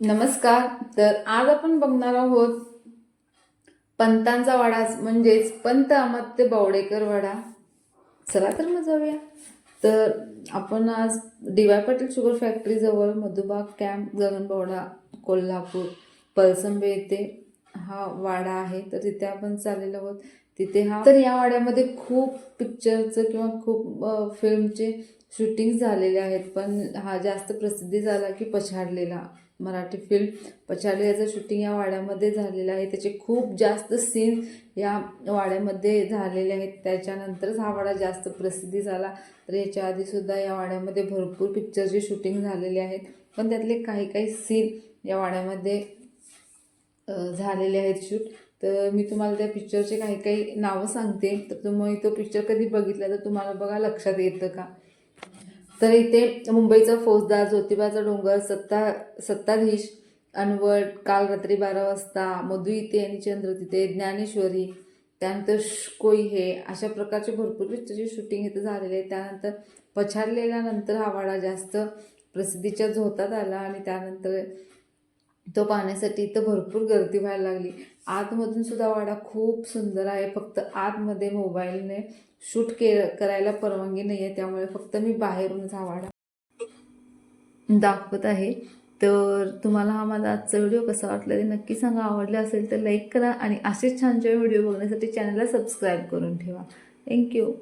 नमस्कार तर आज आपण बघणार आहोत पंतांचा वाडाच म्हणजेच पंत अमात्य बावडेकर वाडा. चला तर मग जाऊया. तर आपण आज डी वाय पाटील शुगर फॅक्टरीजवळ मधुबाग कॅम्प गगनबावडा कोल्हापूर पलसंबे येथे हा वाडा आहे. तर तिथे आपण चाललेलो आहोत. तिथे हा तर या वाड्यामध्ये खूप पिक्चरचं किंवा खूप फिल्मचे शूटिंग झालेले आहेत. पण हा जास्त प्रसिद्धी झाला की पछाडलेला. मराठी फिल्म पछाडले याचं शूटिंग या वाड्यामध्ये झालेलं आहे. त्याचे खूप जास्त सीन या वाड्यामध्ये झालेले आहेत. त्याच्यानंतरच हा वाडा जास्त प्रसिद्धी झाला. तर याच्या आधीसुद्धा या वाड्यामध्ये भरपूर पिक्चरचे शूटिंग झालेले आहेत. पण त्यातले काही काही सीन या वाड्यामध्ये झालेले आहेत शूट तर मी तुम्हाला त्या पिक्चरचे काही काही नावं सांगते. तर तुम्ही तो पिक्चर कधी बघितला? तर तुम्हाला बघा लक्षात येतं का? तर इथे मुंबईचा फौजदार ज्योतिबाचा डोंगर सत्ता सत्ताधीश अनवट काल रात्री बारा वाजता मधु इथे आणि चंद्र तिथे ज्ञानेश्वरी त्यानंतर कोई हे अशा प्रकारचे भरपूर पिक्चरचे शूटिंग इथं झालेले आहे त्यानंतर पछाडलेल्यानंतर हा वाडा जास्त प्रसिद्धीच्या झोतात आला आणि त्यानंतर तो पाहण्यासाठी इथं भरपूर गर्दी व्हायला लागली. आतमधून सुद्धा वाडा खूप सुंदर आहे. फक्त आतमध्ये मोबाईलने शूट के करायला परवानगी नाही आहे त्यामुळे फक्त मी बाहेरूनच हा वाडा दाखवत आहे. तर तुम्हाला हा माझा आजचा व्हिडिओ कसा वाटला ते नक्की सांगा. आवडला असेल तर लाईक करा आणि असेच छान छान व्हिडिओ बघण्यासाठी चॅनलला सबस्क्राईब करून ठेवा. थँक्यू